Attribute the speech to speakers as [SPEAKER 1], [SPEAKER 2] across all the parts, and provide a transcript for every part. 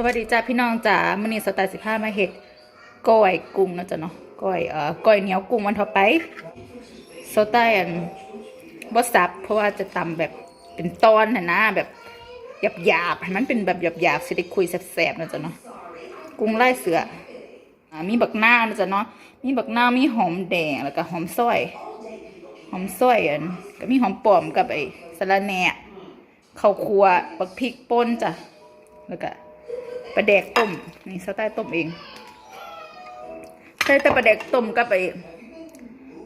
[SPEAKER 1] สวัสดีจ้าพี่น้องจ๋ามื้อนี้สไตล์สิบห้ามาเฮ็ดก้อยกุ้งนะจ๊ะเนาะก้อยเอ่อก้อยเหนียวกุ้งวันต่อไปสไตล์อันบ่สับเพราะว่าจะตำแบบเป็นตอนนะนะแบบหยาบๆให้มันเป็นแบบหยาบๆสิได้คุยแซ่บๆนะจ๊ะเนาะกุ้งไล่เสืออ่ามีบักหน้านะจ๊ะเนาะมีบักหน้ามีหอมแดงแล้วก็หอมซอยหอมซอยอันก็มีหอมปลอมกับไอ้สะระแหน่ข้าวคั่วบักพริกป่นจ้ะแล้วก็ ลาแดกต้มนี่สไตล์ต้มเองใส่แต่ปลาแดกต้มกับไอ้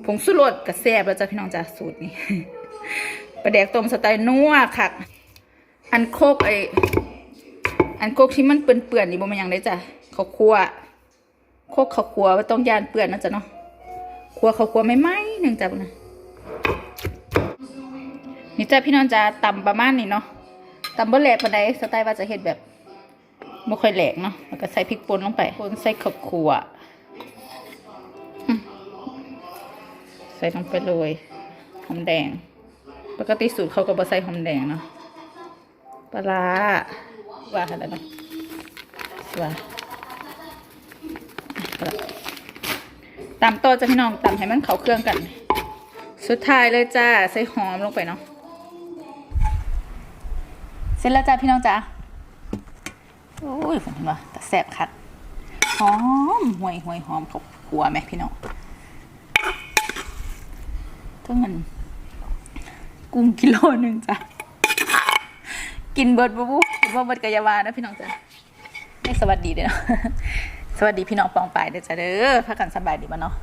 [SPEAKER 1] ผงสุรสกับแซ่บแล้วจ้ะพี่น้องจ้ะสูตรนี้ปลาแดกต้มสไตล์นัวค่ะอันโคกไออันโคกที่มันเปื่อนๆนี่บ่มันยังได้จ้ะข้าวคั่วโคกข้าวคั่วว่าต้องยานเปื่อนนะจ๊ะเนาะครัวเขาครัวไม่ไหมหนึ่งจ้ะบุญนะนี่จ้ะพี่น้องจะตำประมาณนี้เนาะตำบ่แหลกปานใดสไตล์ว่าจะเฮ็ดแบบ บ่ค่อยแหลกเนาะแล้วก็ใส่พริกป่นลงไปป่นใส่ข้าวคั่วใส่ลงไปเลยหอมแดง ปกติสูตรเขาก็บใส่หอมแดงเนาะปลาร้าว่าอะไรเนาะว่าปลาร้าตำโตจ้ะพี่น้องตำให้มันเข้าเครื่องกัน สุดท้ายเลยจ้า ใส่หอมลงไปเนาะเสร็จแล้วจ้าพี่น้องจ้า โอ้ยเห็นปะแต่แซ่บคัดหอมห่วยห่วยหอมขาขัวไหมพี่น้องทั้งเงินกุ้งกิโลหนึ่งจ้ะ กินเบิร์ดบูบูกินว่าเบิร์ดกายาวานะพี่น้องจ้าให้สวัสดีเด้อเนาะสวัสดีพี่น้องปองปายเด้อจ้าเด้อพักกันสบายดีบ่เนาะ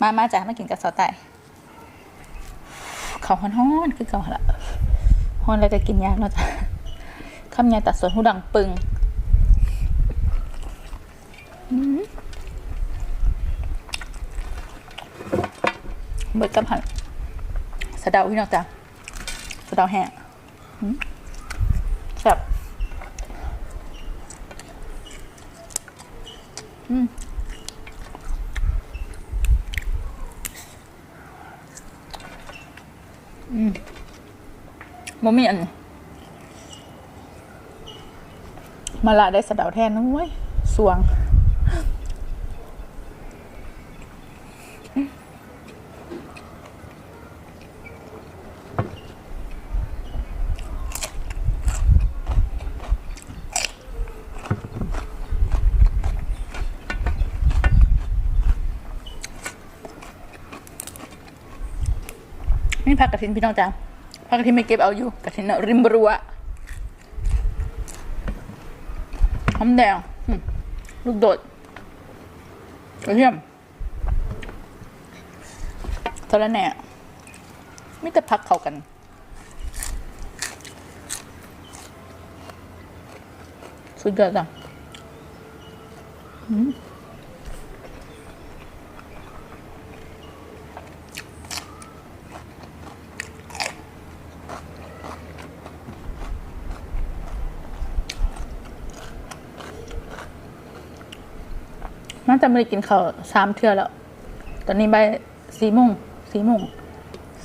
[SPEAKER 1] มามาจ้ะมากินกับซอสไต่เขาวฮ้อนๆคือเขาละฮ้อนแล้วก็กินยากเนาะจ้ะคำยายตัดส่วนหูดังปึง เบิดกับหันสะเดาพี่น้องจ้ะสะเดาแห้งอื้อแซ่บอืมบ่มีอันมาละได้สะเดาแทนนะเว้ยสวง นี่ผักกระถินพี่น้องจ้าผักกระถินไม่เก็บเอาอยู่กระถินน่ะริมรัวหอมแดงลูกโดดกระเทียมตะละแหน่ไม่แต่พักเข้ากันสุดยอดจ้ะอืมน่าจะ ไม่ได้กินข้าวสามเทื่อแล้ว ตอนนี้ใบสี่โมงสี่โมง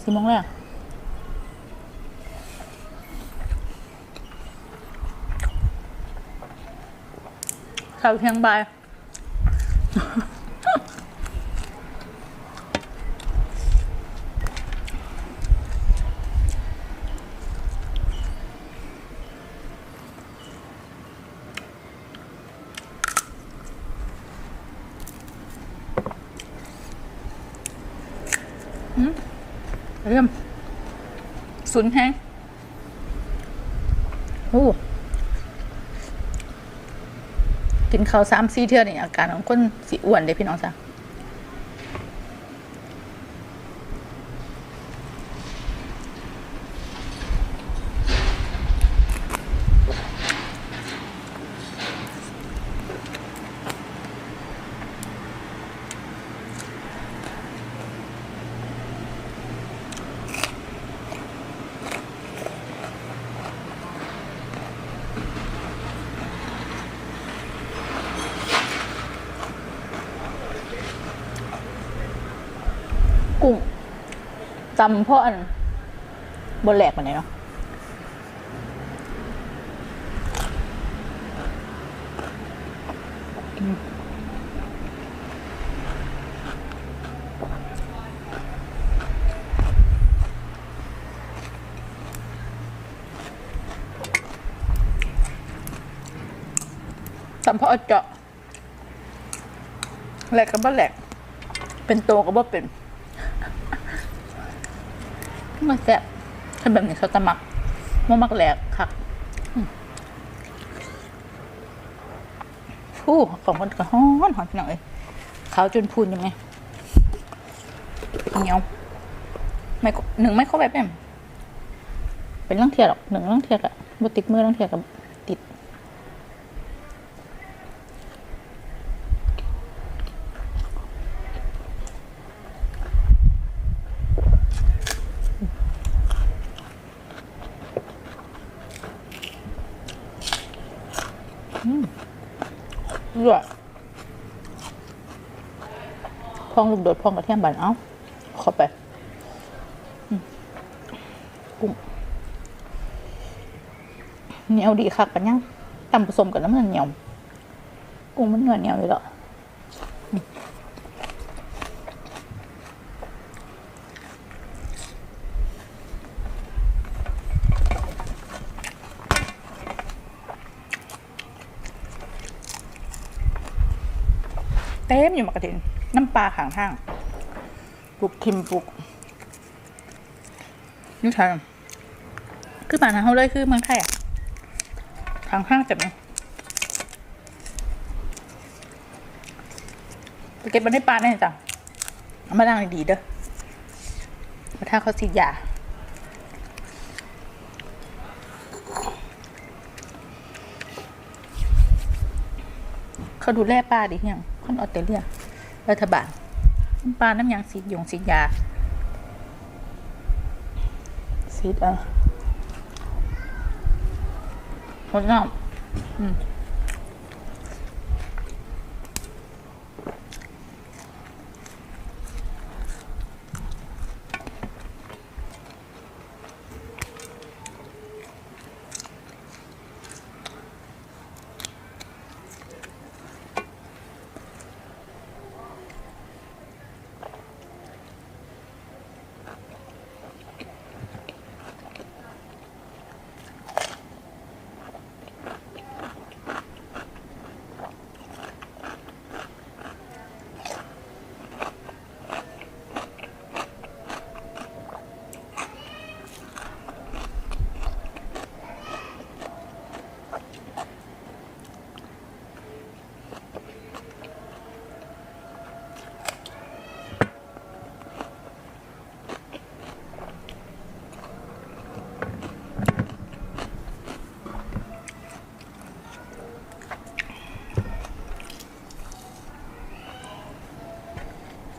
[SPEAKER 1] สี่โมงแล้วข้าวเที่ยงบ่าย เริ่ม สุนแห้งโอ้กินข้าวสามสี่เทื่อนี่อาการของคนสิอ้วนเด้พี่น้องจ้ะ กุ้งจำเพราะอันบนแหลกมันไหนเนาะสัมพอเจาะแหลกกับบ่แหลก เป็นโตกับบ่เป็น มาแซ่บถ้าแบบนี้เขาจะมักมามักแหลกคักผู้ของมันก็ฮ้อนหอนหน่องเอ้ยขาวจนพูนยังไงเหนียวไม่หนึ่งไม่เข้าไปเป็นเป็นเรื่องเทียดหรอกหนึ่งเรื่องเทียดอะบติดมือเรื่องเทียดกับติด เลือดพองลูกโดดพองกระเทียมบานเอ้าเข้าไปกุ้งเหนียวดีคักปันยังตำผสมกับน้ำมันเหนียวกุ้งมันเนื้อเหนียวเลยเหร เต็มอยู่มากระเด็นน้ำปลาขางทางปลูกทิมปลูกนี่ทางคือป่านทางเขาเลยคือเมืองไทยอะทางห้างจับเนี่ยไปเก็บมันได้ปลาแน่จ้ะเอามาล้างดีๆเด้อมาถ้าเขาสีดยาเขาดูแลป้าดิยัง คนออสเตรเลีย รัฐบาลน้ำปลาน้ำยางสีดยงสียาสีดอะหมดน้ำอืม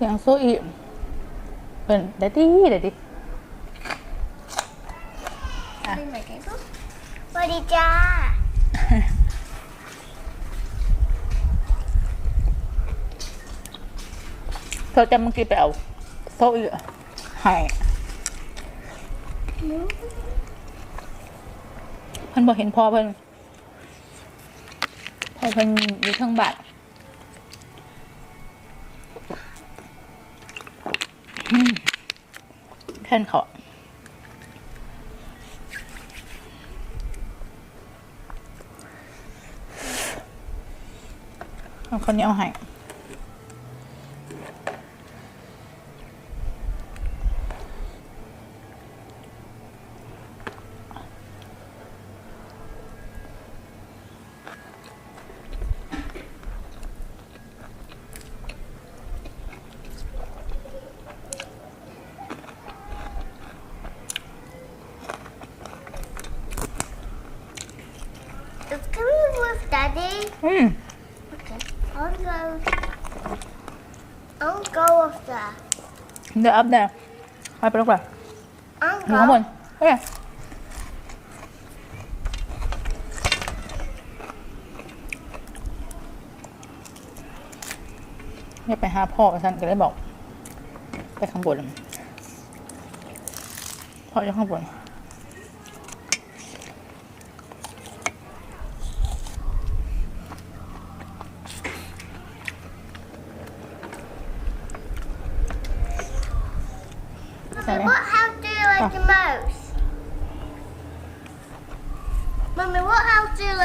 [SPEAKER 1] สียงโซอีเป็นเดดดี้เดดดี้
[SPEAKER 2] เป็นเหมือนกันปุ๊บสวัสดีจ้า
[SPEAKER 1] เธอจะเมื่อกี้ไปเอาโซอีให้เพิ่นบอกเห็นพ่อเพิ่นพ่อเพิ่นอยู่เทั้งบ้าน แค่นเขาเอาคนนี้เอาให้
[SPEAKER 2] with daddy
[SPEAKER 1] อืม
[SPEAKER 2] okay I'll go I'll go with that
[SPEAKER 1] เดี๋ยวอัพเดี๋ยวไปไปลงไป
[SPEAKER 2] I'll
[SPEAKER 1] อยู่ข้างบ
[SPEAKER 2] go
[SPEAKER 1] นเฮ้ยเนี่ยไปหาพ่อท่านก็เลยบอก ไปข้างบนพ่ออยู่ข้างบน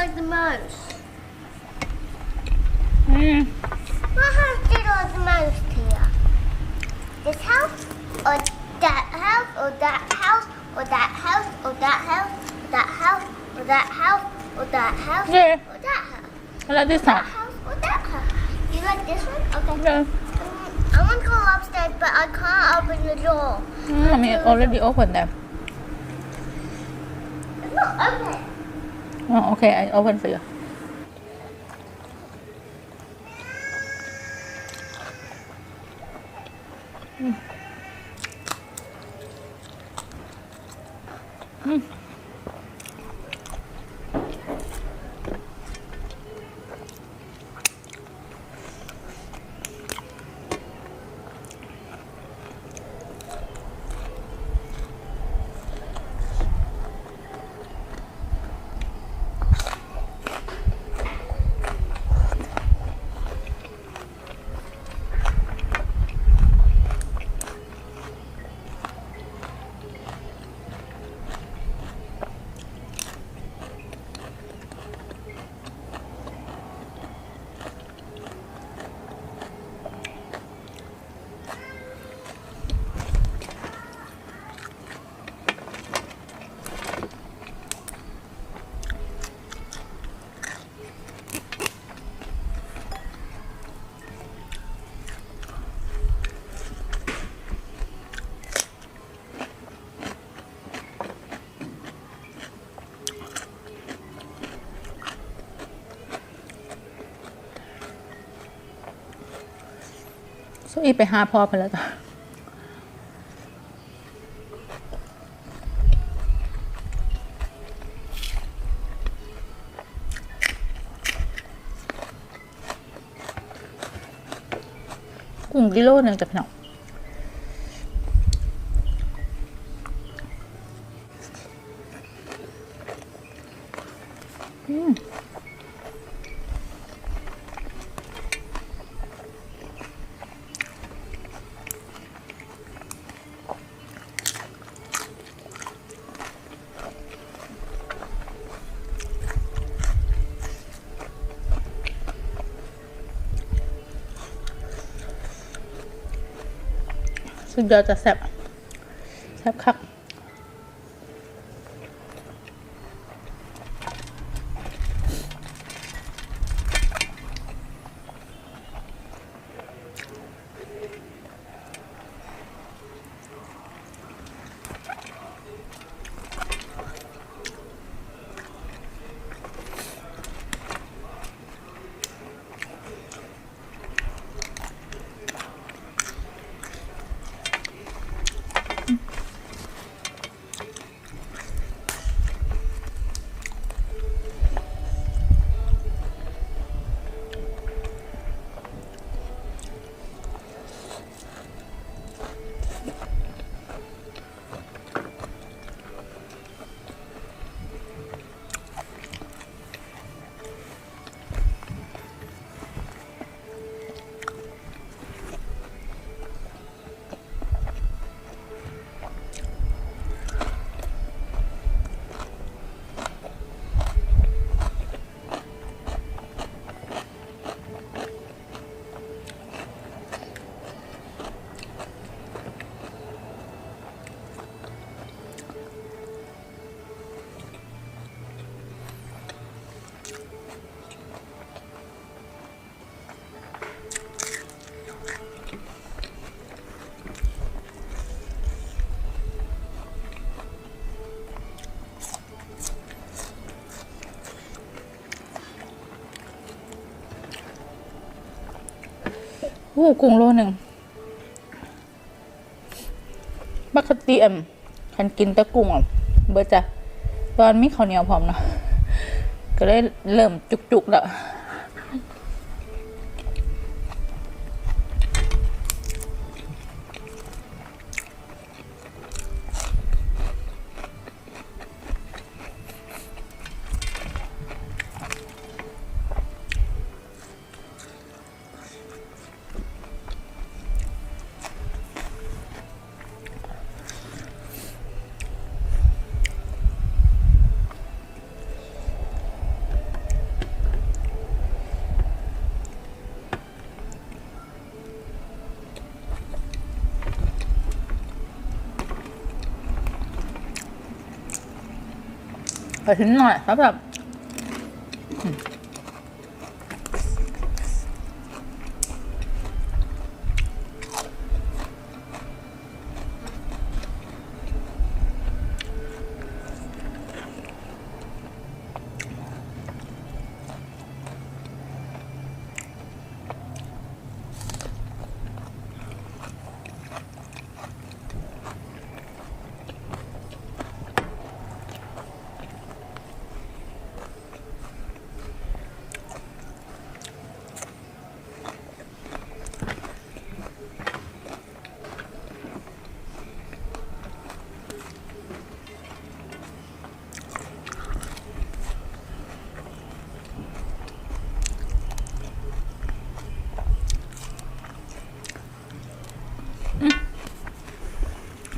[SPEAKER 2] like the most? Mm. What house do you like the most here? This house, or that house, or that house, or that house, or that house, or that house, or that house, or that house,
[SPEAKER 1] yeah.
[SPEAKER 2] or that house.
[SPEAKER 1] I like this
[SPEAKER 2] house. house. Or that house. You like this one? Okay. Yeah. I want to go upstairs, but I can't open the door.
[SPEAKER 1] Mm, I mean, already opened them.
[SPEAKER 2] It's not open.
[SPEAKER 1] อ๋อโอเค I open for you อื สุอีไปหาพ่อไปแล้วจ้ะกุ้งกิโลหนึ่งจ้ะพี่น้องอืม สุดยอดจะแซ่บแซ่บคัก โอ้กุ้งโลหนึ่งปกติอะฉันกินแต่กุ้งอะเบอร์จะตอนมีข้าวเหนียวพร้อมเนาะก็เลยเริ่มจุกๆแล้ว ไปทิ้งหน่อยแล้วแบบ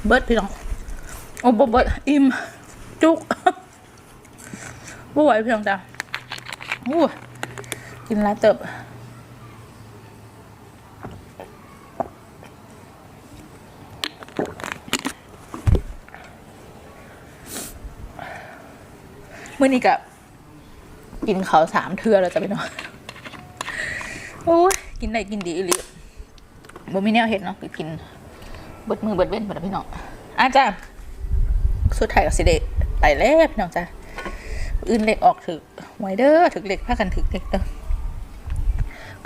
[SPEAKER 1] เบิร์ดพี่น้องโอ้บเบิร์ดอิ่มจุกบ่ไหวพี่น้องจ้ะอู้กินหลายเติบเมื่อนี้กับกินเขาวสามเทือแล้วจะไปนอนโอ้ยกินได้กินดีอีหลีบ่มีแนวเห็ดเนาะก็กิน เบิดมือเบิดเว้นเบิดพี่น้องอาจ้าสุดท้ายก็สิเดไต่แล้วพี่น้องจ้าอื่นเล็กออกถึกไวเดอร์ถึกเล็กพากันถึกเล็กเด้อ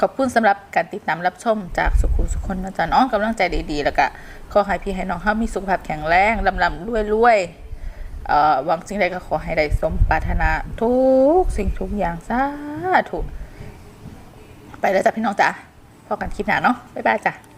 [SPEAKER 1] ขอบคุณสำหรับการติดตามรับชมจากสุขุมสุคนนะจ๊ะเน้องกำลังใจดีๆ แล้วก็ขอให้พี่ให้น้องเขามีสุขภาพแข็งแรงลำลำรวยรวยเอ่อหวังสิ่งใดก็ขอให้ได้สมปรารถนาทุกสิ่งทุกอย่างสาธุไปแล้วจ้ะพี่น้องจ้าพอกันคลิปหน้าเนาะบ๊ายบายจ้ะ